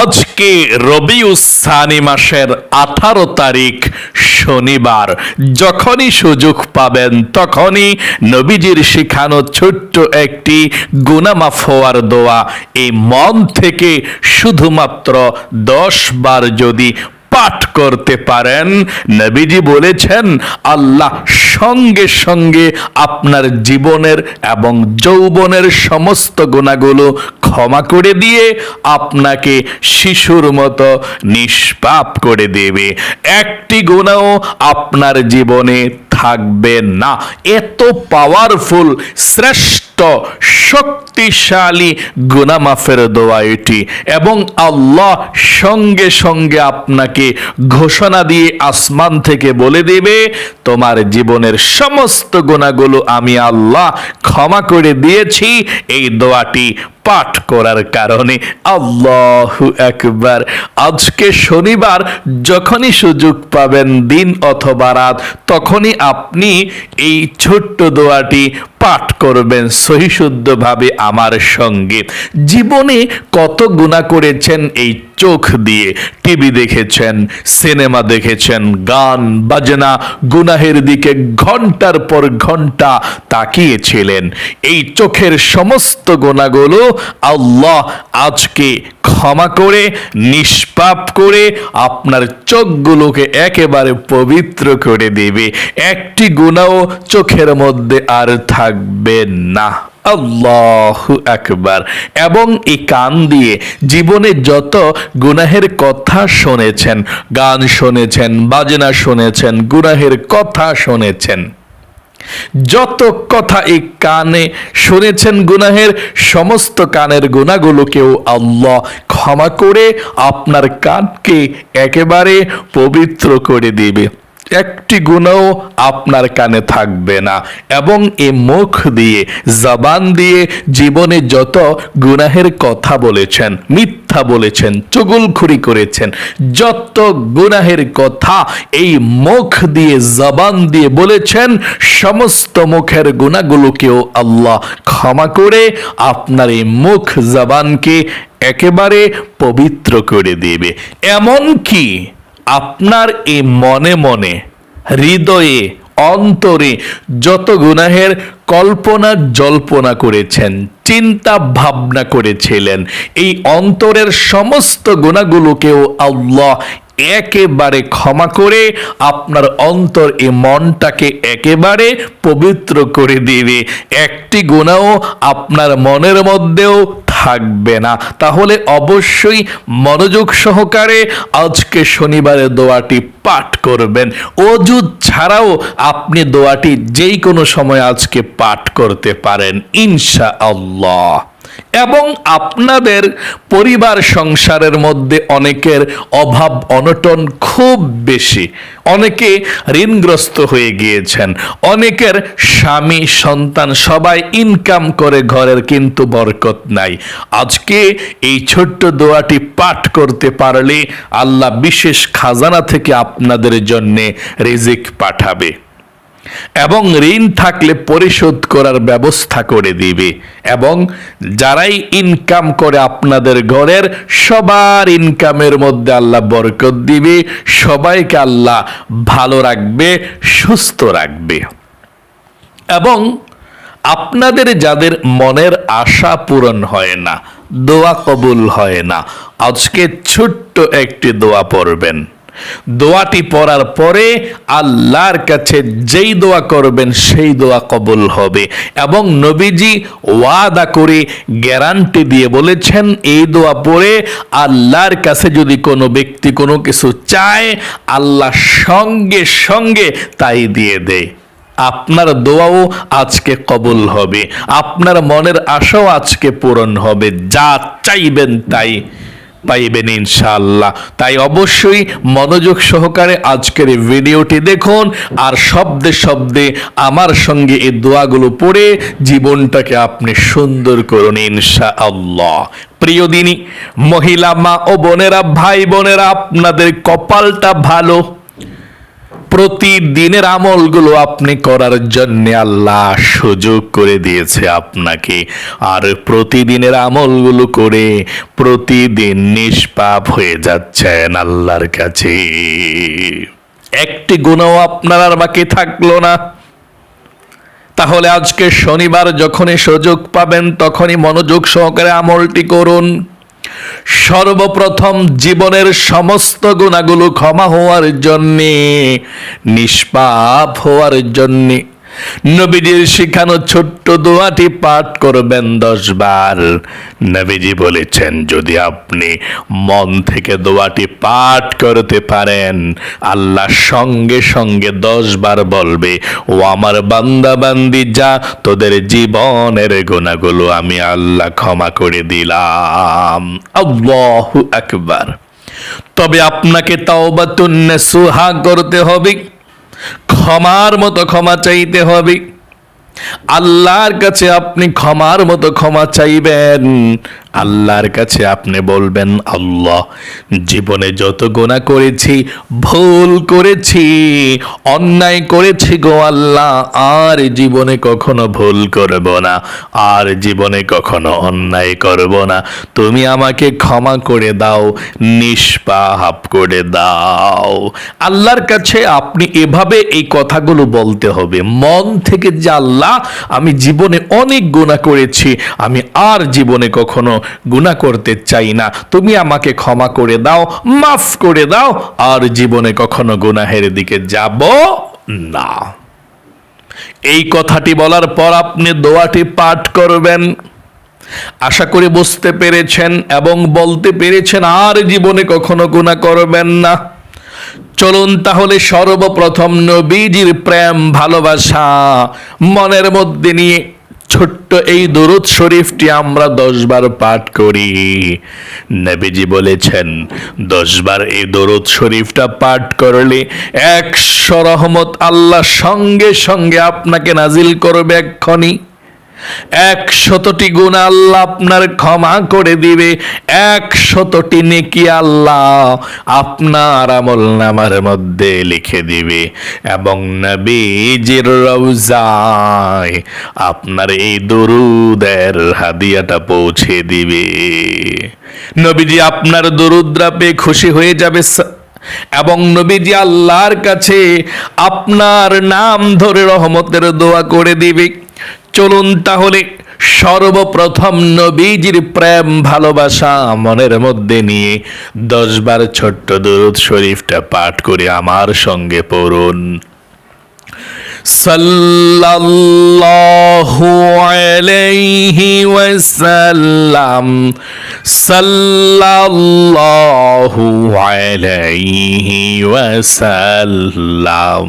আজকে রবি উসানি মাসের আঠারো তারিখ শনিবার। যখনই সুযোগ পাবেন তখনই নবীজির শিখানো ছোট্ট একটি গুনামাফ হওয়ার দোয়া। এই মন থেকে শুধুমাত্র দশ বার যদি পাঠ করতে পারেন। নবীজি বলেছেন, আল্লাহ সঙ্গে সঙ্গে আপনার জীবনের এবং যৌবনের সমস্ত গুণাগুলো ক্ষমা করে দিয়ে আপনাকে শিশুর মতো নিষ্পাপ করে দেবে। একটি গুণাও আপনার জীবনে থাকবে না। এত পাওয়ারফুল শ্রেষ্ঠ শক্তিশালী গুনামাফের দোয়া এটি। এবং আল্লাহ সঙ্গে সঙ্গে আপনাকে ঘোষণা দিয়ে আসমান থেকে বলে দেবে, তোমার জীবনের সমস্ত গুণাগুলো আমি আল্লাহ ক্ষমা করে দিয়েছি। এই দোয়াটি পাঠ করার কারণে আল্লাহ একবার আজকে শনিবার, যখনই সুযোগ পাবেন দিন অথবা রাত, তখনই আপনি এই ছোট্ট দোয়াটি পাঠ করবেন সহিশুদ্ধভাবে আমার সঙ্গে। জীবনে কত গুণা করেছেন এই চোখ দিয়ে। টিভি দেখেছেন, সিনেমা দেখেছেন, গান, বাজনা, গুনাহের দিকে ঘণ্টার পর ঘণ্টা তাকিয়েছিলেন। এই চোখের সমস্ত গোনাগুলো আল্লাহ আজকে ক্ষমা করে, নিষ্পাপ করে আপনার চোখগুলোকে একেবারে পবিত্র করে দেবে। একটি গুণাও চোখের মধ্যে আর থাকবে না। আল্লাহ আকবার। এবং এই কান দিয়ে জীবনে যত গুনাহের কথা শুনেছেন, গান শুনেছেন, বাজনা শুনেছেন, গুনাহের কথা শুনেছেন যত কথা এই কানে শুনেছেন গুনাহের, সমস্ত কানের গুণাগুলোকেও আল্লাহ ক্ষমা করে আপনার কানকে একেবারে পবিত্র করে দিবে। একটি গুণও আপনার কানে থাকবে না। এবং এ মুখ দিয়ে, জবান দিয়ে জীবনে যত গুনাহের কথা বলেছেন, মিথ্যা বলেছেন, চুগুলখুরি করেছেন, যত গুনাহের কথা এই মুখ দিয়ে, জবান দিয়ে বলেছেন, সমস্ত মুখের গুণাগুলোকেও আল্লাহ ক্ষমা করে আপনার এই মুখ, জবানকে একেবারে পবিত্র করে দেবে। এমন কি আপনার এই মনে মনে, হৃদয়ে, অন্তরে যত গুনাহের কল্পনা, জল্পনা করেছেন, চিন্তা ভাবনা করেছিলেন, এই অন্তরের সমস্ত গুণাগুলোকেও আল্লাহ একেবারে ক্ষমা করে আপনার অন্তর এই মনটাকে একেবারে পবিত্র করে দিবে। একটি গুণাও আপনার মনের মধ্যেও থাকবে না। তাহলে অবশ্যই মনোযোগ সহকারে আজকে শনিবারের দোয়াটি পাঠ করবেন। অজু ছাড়াও আপনি দোয়াটি যেই কোনো সময় আজকে পাঠ করতে পারেন ইনশা আল্লাহ এবং আপনাদের পরিবার সংসারের মধ্যে অনেকের অভাব অনটন খুব বেশি। অনেকে ঋণগ্রস্ত হয়ে গিয়েছেন। অনেকের স্বামী, সন্তান সবাই ইনকাম করে ঘরের কিন্তু বরকত নাই। আজকে এই ছোট্ট দোয়াটি পাঠ করতে পারলে আল্লাহ বিশেষ খাজানা থেকে আপনাদের জন্যে রিজিক পাঠাবে। এবং ঋণ থাকলে পরিশোধ করার ব্যবস্থা করে দিবে। এবং যারাই ইনকাম করে আপনাদের ঘরের, সবার ইনকামের মধ্যে আল্লাহ বরকত দিবে। সবাইকে আল্লাহ ভালো রাখবে, সুস্থ রাখবে। এবং আপনাদের যাদের মনের আশা পূরণ হয় না, দোয়া কবুল হয় না, আজকে ছোট্ট একটি দোয়া পড়বেন। দোয়াটি পড়ার পরে আল্লাহর কাছে যেই দোয়া করবেন, সেই দোয়া কবুল হবে। এবং নবীজি ওয়াদা করে গ্যারান্টি দিয়ে বলেছেন, এই দোয়া পড়ে আল্লাহর কাছে যদি কোনো ব্যক্তি কোনো কিছু চায়, আল্লাহ সঙ্গে সঙ্গে তাই দিয়ে দেয়। আপনার দোয়াও আজকে কবুল হবে। আপনার মনের আশাও আজকে পূরণ হবে। যা চাইবেন তাই পাইবেন ইনশাআল্লাহ। তাই অবশ্যই মনোযোগ সহকারে আজকের এই ভিডিওটি দেখুন আর শব্দে শব্দে আমার সঙ্গে এই দোয়াগুলো পড়ে জীবনটাকে আপনি সুন্দর করুন ইনশাআল্লাহ। প্রিয় দিনী, মহিলা মা ও বোনেরা, ভাই বোনেরা, আপনাদের কপালটা ভালো। প্রতিদিনের আমলগুলো আপনি করার জন্য আল্লাহ সুযোগ করে দিয়েছে আপনাকে। আর প্রতিদিনের আমলগুলো করে প্রতিদিন নিষ্পাপ হয়ে যাচ্ছেন আল্লাহর কাছে। একটি গুণও আপনার আর বাকি থাকল না। তাহলে আজকে শনিবার যখনই সুযোগ পাবেন, তখনই মনোযোগ সহকারে আমলটি করুন। সর্বপ্রথম জীবনের সমস্ত গুণাগুলো ক্ষমা হওয়ার জন্যে নিষ্পাপ হওয়ার জন্যে। নবীজির শিখানো ছোট্ট দোয়াটি পাঠ করবেন দশ বার নবীজি বলেছেন, যদি আপনি মন থেকে দোয়াটি পাঠ করতে পারেন, আল্লাহ সঙ্গে সঙ্গে দশ বার বলবে, ও আমার বান্দা বান্দি যা তোদের জীবনের গোনাগুলো আমি আল্লাহ ক্ষমা করে দিলাম আল্লাহু আকবার। তবে আপনাকে তাওবাতুন সুহা করতে হবে। ক্ষমার মতো ক্ষমা চাইতে হবে। আল্লাহর কাছে আপনি ক্ষমার মতো ক্ষমা চাইবেন। আল্লাহর কাছে আপনি বলবেন, আল্লাহ, জীবনে যত গোনা করেছি, ভুল করেছি, অন্যায় করেছি গো আল্লাহ, আর জীবনে কখনো ভুল করব না, আর জীবনে কখনো অন্যায় করব না। তুমি আমাকে ক্ষমা করে দাও, নিষ্পাপ করে দাও। আল্লাহর কাছে আপনি এভাবে এই কথাগুলো বলতে হবে। মন থেকে যে, আল্লাহ, আমি জীবনে অনেক গুণা করেছি, আমি আর জীবনে কখনো গুণা করতে চাই না। তুমি আমাকে ক্ষমা করে দাও, মাফ করে দাও, আর জীবনে কখনো গুনাহের দিকে যাব না। এই কথাটি বলার পর আপনি দোয়াটি পাঠ করবেন। আশা করি বুঝতে পেরেছেন এবং বলতে পেরেছেন, আর জীবনে কখনো গুণা করবেন না। চলুন তাহলে সর্বপ্রথম নবীজির প্রেম, ভালোবাসা, মনের মধ্যে নিয়ে ছোট্ট এই দরুদ শরীফটি আমরা দশবার পাঠ করি। নবীজি বলেছেন, দশবার এই দরুদ শরীফটা পাঠ করলে একশো রহমত আল্লাহ সঙ্গে সঙ্গে আপনাকে নাজিল করবে এক্ষণি। এক শতটি গুণ আল্লাহ আপনার ক্ষমা করে দিবে। এক শতটি নেকি আল্লাহ আপনার আমল নামার মধ্যে লিখে দিবে। এবং নবীজির রওজায় আপনার এই দরুদের হাদিয়াটা পৌঁছে দিবে। নবীজি আপনার দরুদ্রা পেয়ে খুশি হয়ে যাবে। এবং নবীজি আল্লাহর কাছে আপনার নাম ধরে রহমতের দোয়া করে দিবে। চলুন তাহলে সর্বপ্রথম নবীজির প্রেম ভালোবাসা মনের মধ্যে নিয়ে দশবার ছোট্ট দরুদ শরীফটা পাঠ করে আমার সঙ্গে পড়ুন। সাল্লাল্লাহু আলাইহি ওয়াসাল্লাম, সাল্লাল্লাহু আলাইহি ওয়াসাল্লাম।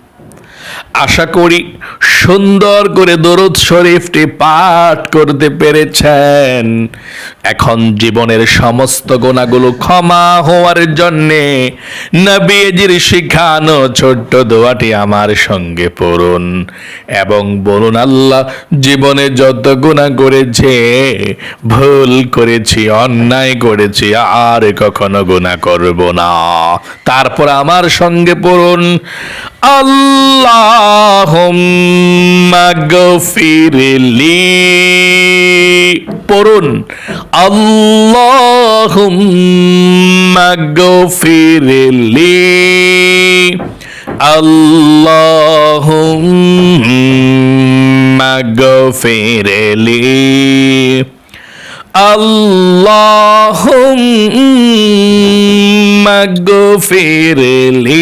আশা করি সুন্দর করে দরুদ শরীফটি পাঠ করতে পেরেছেন। এখন জীবনের সমস্ত গোনাগুলো ক্ষমা হওয়ার জন্যে নবীজির শিখানো ছোট্ট দোয়াটি আমার সঙ্গে পড়ুন এবং বলুন, আল্লাহ জীবনে যত গুণা করেছে, ভুল করেছি, অন্যায় করেছি, আর কখনো গুণা করব না। তারপর আমার সঙ্গে পড়ুন আল্লাহুম্মা গফিরলি। পড়ুন। আল্লাহুম্মা গফিরলি। আল্লাহুম্মা গফিরলি। আল্লাহুম্মা গফিরলি।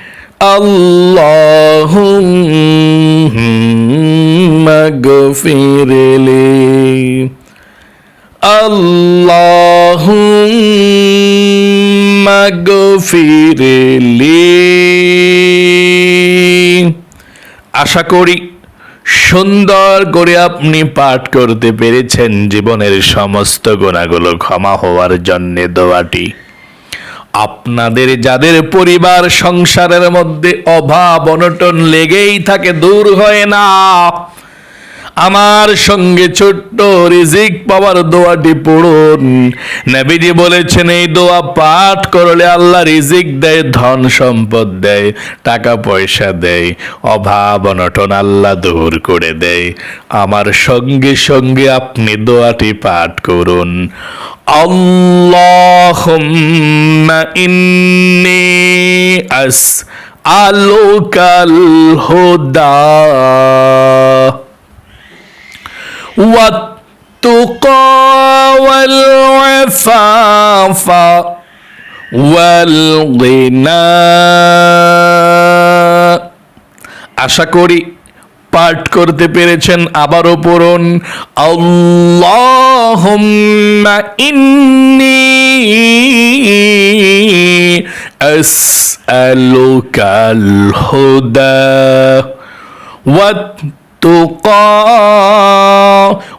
اللهم اغفر لي اللهم اغفر لي আশা করি সুন্দর করে আপনি পাঠ করতে পেরেছেন জীবনের সমস্ত গোনাগুলো ক্ষমা হওয়ার জন্য দোয়াটি আপনাদের যাদের পরিবার সংসারের মধ্যে অভাব অনটন লেগেই থাকে দূর হয় না। আমার সঙ্গে ছোট্ট রিজিক পাওয়ার দোয়াটি পড়ুন। নবীজি বলেছেন, এই দোয়া পাঠ করলে আল্লাহ রিজিক দেয়, ধন সম্পদ দেয়, টাকা পয়সা দেয়, অভাব অনটন আল্লাহ দূর করে দেয়। আমার সঙ্গে সঙ্গে আপনি দোয়াটি পাঠ করুন। আল্লাহুম্মা ইন্নি আস আলোকাল হুদা। والتقى والعفاف والغنى আশা করি পাঠ করতে পেরেছেন আবারও পড়ুন আল্লাহুম্মা ইন্নি আসআলুকাল হুদা والتقى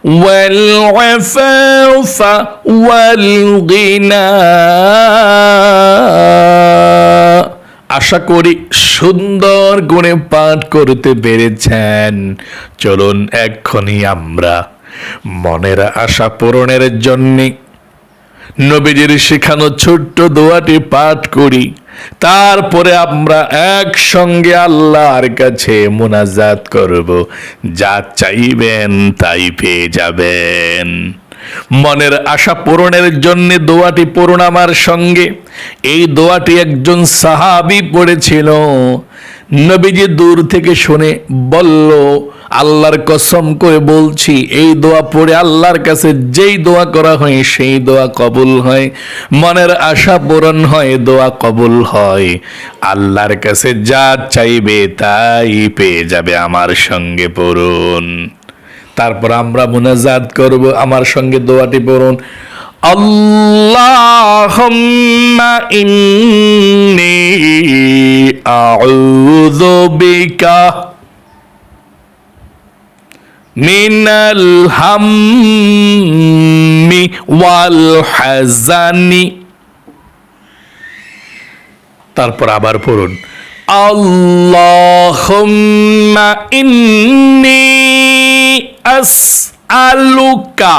والعفاف والغنى আশা করি সুন্দর গুণে পাঠ করতে পেরেছেন চলুন এক্ষুনি আমরা মনের আশা পূরণের জন্যে নবীজির শেখানো ছোট্ট দোয়াটি পাঠ করি তারপরে আমরা একসঙ্গে আল্লাহর কাছে মোনাজাত করব। যা চাইবেন তাই পেয়ে যাবেন। মনের আশা পূরণের জন্য দোয়াটি পূরণ আমার সঙ্গে। এই দোয়াটি একজন সাহাবি পড়েছিল। নবীজি দূর থেকে শুনে বলল, আল্লাহর কসম করে বলছি, এই দোয়া পড়ে আল্লাহর কাছে যেই দোয়া করা হয়, সেই দোয়া কবুল হয়। মনের আশা পূরণ হয় দোয়া কবুল হয়। আল্লাহর কাছে যা চাইবে, তাই পেয়ে যাবে আমার সঙ্গে পড়ুন। তারপর আমরা মুনাজাত করব, আমার সঙ্গে দোয়াটি পড়ুন। ইন্নী আউযু বিকা মিনাল হাম্মি ওয়াল হাজানি তারপর আবার পড়ুন আল্লাহুম্মা ইন্নী আসআলুকা।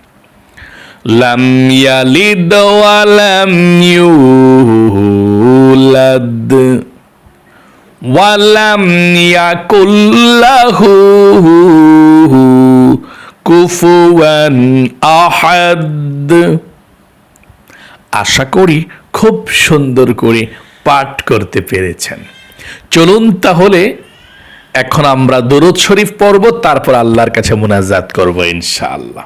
লাম ইয়ালিদ ওয়া লাম ইউলাদ ওয়া লাম ইয়াকুল লাহু কুফুয়ান আহাদ আশা করি খুব সুন্দর করে পাঠ করতে পেরেছেন। চলুন তাহলে এখন আমরা দরুদ শরীফ পড়ব, তারপর আল্লাহর কাছে মোনাজাত করব ইনশাআল্লাহ।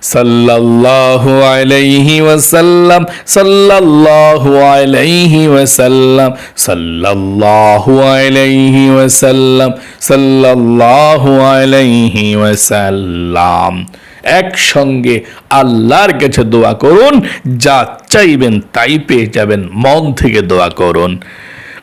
সাল্লাল্লাহু আলাইহি ওয়াসাল্লাম, সাল্লাল্লাহু আলাইহি ওয়াসাল্লাম, সাল্লাল্লাহু আলাইহি ওয়াসাল্লাম, সাল্লাল্লাহু আলাইহি ওয়াসাল্লাম। একসঙ্গে আল্লাহর কাছে দোয়া করুন, যা চাইবেন তাই পেয়ে যাবেন, মন থেকে দোয়া করুন।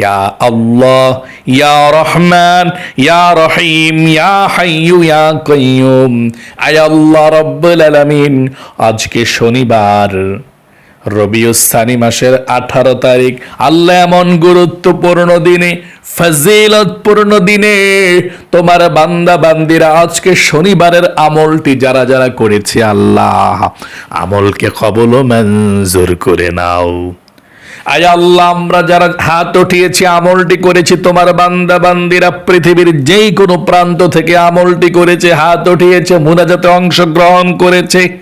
ইয়া আল্লাহ, ইয়া রহমান, ইয়া রহিম, ইয়া হাইয়ু, ইয়া কয়ুম আয় আল্লাহ রব্বুল আলামিন, আজকে শনিবার রবিউসানি মাসের আঠারো তারিখ। আল্লাহ এমন গুরুত্বপূর্ণ দিনে, ফজিলতপূর্ণ দিনে তোমার বান্দা বান্দিরা আজকে শনিবারের আমলটি যারা যারা করেছে আল্লাহ, আমলকে কবল মঞ্জুর করে নাও। আয় আল্লাহ, আমরা যারা হাত উঠিয়েছি, আমলটি করেছি, তোমার বান্দা, বান্দিরা, পৃথিবীর যেই কোনো প্রান্ত থেকে আমলটি করেছে, হাত উঠিয়েছে, মুনাজাতে অংশগ্রহণ করেছে।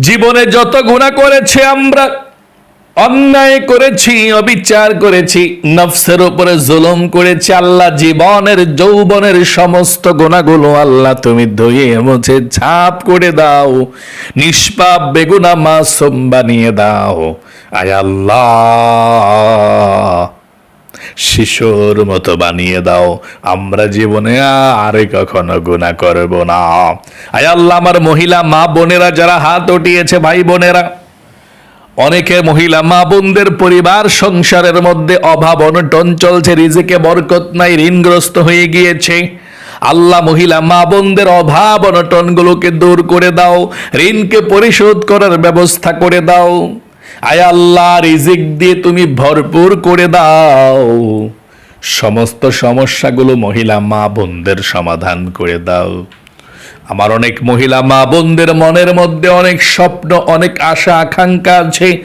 জীবনে যত গুণা করেছে আমরা অন্যায় করেছি, অবিচার করেছি, নফসের উপরে জুলুম করেছি, আল্লাহ জীবনের, যৌবনের সমস্ত গুণাগুলো আল্লাহ তুমি ধুয়ে মুছে ছাপ করে দাও, নিষ্পাপ, বেগুনা, মাসুম বানিয়ে দাও। আয় আল্লাহ, শিশুর মতো বানিয়ে দাও। আমরা জীবনে আর কখনো গুণা করব না। আয় আল্লাহ, আমার মহিলা, মা, বোনেরা যারা হাত উঠিয়েছে ভাই বোনেরা অনেকে মহিলা মা বোনদের পরিবার সংসারের মধ্যে অভাব অনটন চলছে, রিজিকে বরকত নাই, ঋণগ্রস্ত হয়ে গিয়েছে। আল্লাহ মহিলা মা বোনদের অভাব অনটনগুলোকে দূর করে দাও, ঋণকে পরিশোধ করার ব্যবস্থা করে দাও। আয় আল্লাহ, রিজিক দিয়ে তুমি ভরপুর করে দাও। সমস্ত সমস্যাগুলো মহিলা মা বোনদের সমাধান করে দাও। আমার অনেক মহিলা মা বোনদের মনের মধ্যে অনেক স্বপ্ন, অনেক আশা, আকাঙ্ক্ষা আছে।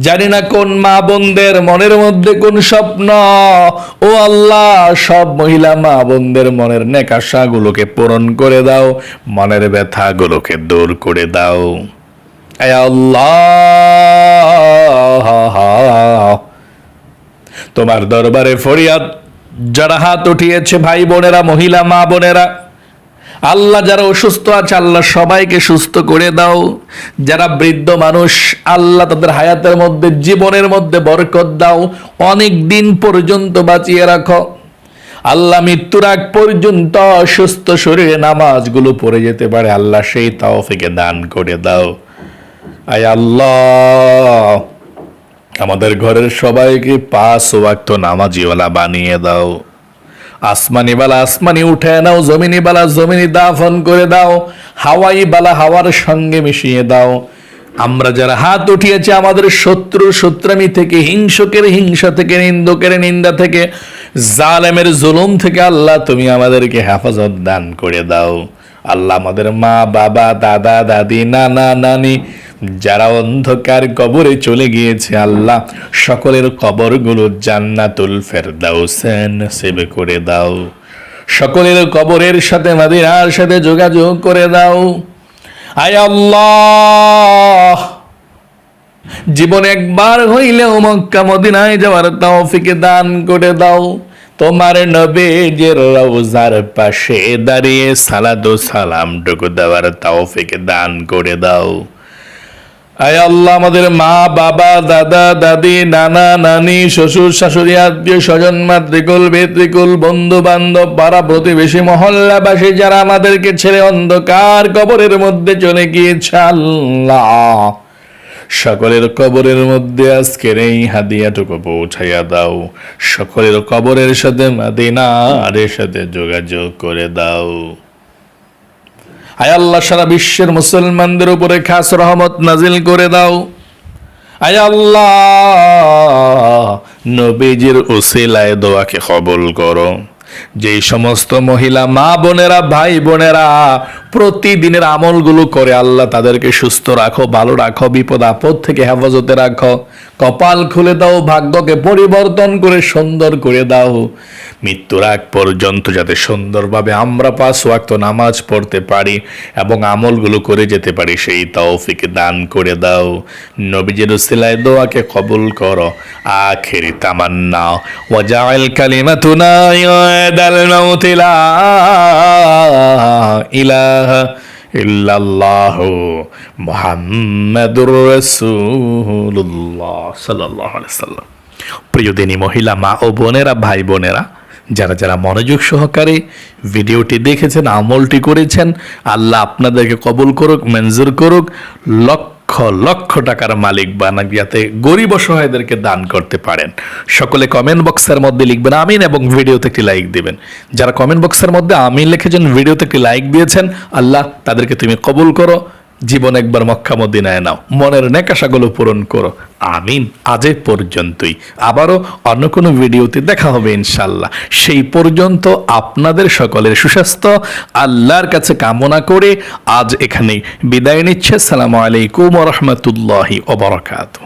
জানি না কোন মা বোনদের মনের মধ্যে কোন স্বপ্ন। ও আল্লাহ, সব মহিলা মা বোনদের মনের নেক আশাগুলোকে পূরণ করে দাও, মনের ব্যথাগুলোকে দূর করে দাও। তোমার দরবারে ফরিয়াদ, যারা হাত উঠিয়েছে ভাই বোনেরা, মহিলা মা বোনেরা আল্লাহ যারা অসুস্থ আছে, আল্লাহ সবাইকে সুস্থ করে দাও। যারা বৃদ্ধ মানুষ, আল্লাহ তাদের হায়াতের মধ্যে, জীবনের মধ্যে বরকত দাও। অনেক দিন পর্যন্ত বাঁচিয়ে রাখো। আল্লাহ মৃত্যুর আগ পর্যন্ত সুস্থ শরীরে নামাজগুলো পড়ে যেতে পারে। আল্লাহ সেই তাওফিকে দান করে দাও। আয় আল্লাহ, আমাদের ঘরের সবাইকে পাঁচ ওয়াক্ত নামাজিওয়ালা বানিয়ে দাও। আসমানি বালা আসমানি উঠে নাও, জমিনি বালা জমিনি দাফন করে দাও, হাওয়াই বালা হাওয়ার সঙ্গে মিশিয়ে দাও। আমরা যারা হাত উঠিয়েছি আমাদের শত্রু শত্রামি থেকে, হিংসকের হিংসা থেকে, নিন্দকের নিন্দা থেকে, জালেমের জুলুম থেকে আল্লাহ তুমি আমাদেরকে হেফাজত দান করে দাও। আল্লাহ আমাদের মা, বাবা, দাদা, দাদি, নানা, নানি যারা অন্ধকার কবরে চলে গিয়েছে আল্লাহ, সকলের কবরগুলো জান্নাতুল ফেরদাউসেন সেবে করে দাও। সকলের কবরের সাথে মাদিনার সাথে যোগাযোগ করে দাও। আয় আল্লাহ! জীবনে একবার হইলেও মক্কা, মদিনায় যাওয়ার তৌফিকে দান করে দাও। তোমার নবীজের রওজার পাশে দাঁড়িয়ে সালাদু সালাম টুকু দেওয়ার তৌফিকে দান করে দাও। আয় আল্লাহ, আমাদের মা, বাবা, দাদা, দাদি, নানা, নানি, শ্বশুর, শাশুড়ি, আত্মীয় স্বজন, মাতৃকুল বেতৃকুল বন্ধু বান্ধব পাড়া প্রতিবেশী, মহল্লাবাসী, যারা আমাদেরকে ছেড়ে অন্ধকার কবরের মধ্যে চলে গিয়েছে, আল্লাহ। সকলের কবরের মধ্যে আজকের এই হাদিয়াটুকু পৌঁছাইয়া দাও। সকলের কবরের সাথে মাদিনার সাথে যোগাযোগ করে দাও। আয় আল্লাহ, সারা বিশ্বের মুসলমানদের উপরে খাস রহমত নাজিল করে দাও। আয় আল্লাহ, নবীজির ওসিলায় দোয়াকে কবুল করো। যেই সমস্ত মহিলা মা বোনেরা, ভাই বোনেরা প্রতিদিনের আমলগুলো করে, আল্লাহ তাদেরকে সুস্থ রাখো, ভালো রাখো, বিপদ আপদ থেকে হেফাজতে রাখো, কপাল খুলে দাও, ভাগ্যকে পরিবর্তন করে সুন্দর করে দাও। মৃত্যুর আগ পর্যন্ত যাতে সুন্দরভাবে আমরা পাঁচ ওয়াক্ত নামাজ পড়তে পারি এবং আমলগুলো করে যেতে পারি, সেই তৌফিক দান করে দাও। নবীজির উসিলায় দোয়াকে কবুল করো। আখেরি তামান্না ওয়াজাইল কালিমাতুনা ইয়াদাল মাউতি লা ইলাহা ইল্লাল্লাহ মুহাম্মাদুর রাসূলুল্লাহ সাল্লাল্লাহু আলাইহি সাল্লাম। প্রিয় দিনী মহিলা, মা ও বোনেরা, ভাই বোনেরা, যারা যারা মনোযোগ সহকারে ভিডিওটি দেখেছেন, আমলটি করেছেন, আল্লাহ আপনাদেরকে কবুল করুক, মঞ্জুর করুক। লক্ষ লক্ষ লক্ষ টাকার মালিক বানাক যাতে গরিব অসহায়দেরকে দান করতে পারেন। সকলে কমেন্ট বক্সের মধ্যে লিখবেন আমিন এবং ভিডিওতে একটি লাইক দিবেন। যারা কমেন্ট বক্সের মধ্যে আমিন লিখেছেন, ভিডিওতে একটি লাইক দিয়েছেন, আল্লাহ তাদেরকে তুমি কবুল করো। জীবন একবার মক্কা মদিনায় নাও। মনের নেকাশাগুলো পূরণ করো। আমিন। আজ পর্যন্তই। আবারও অন্য কোনো ভিডিওতে দেখা হবে ইনশাল্লাহ। সেই পর্যন্ত আপনাদের সকলের সুস্বাস্থ্য, আল্লাহর কাছে কামনা করে আজ এখানে বিদায় নিচ্ছে। সালামু আলাইকুম রহমতুল্লাহি ওবরাকাতু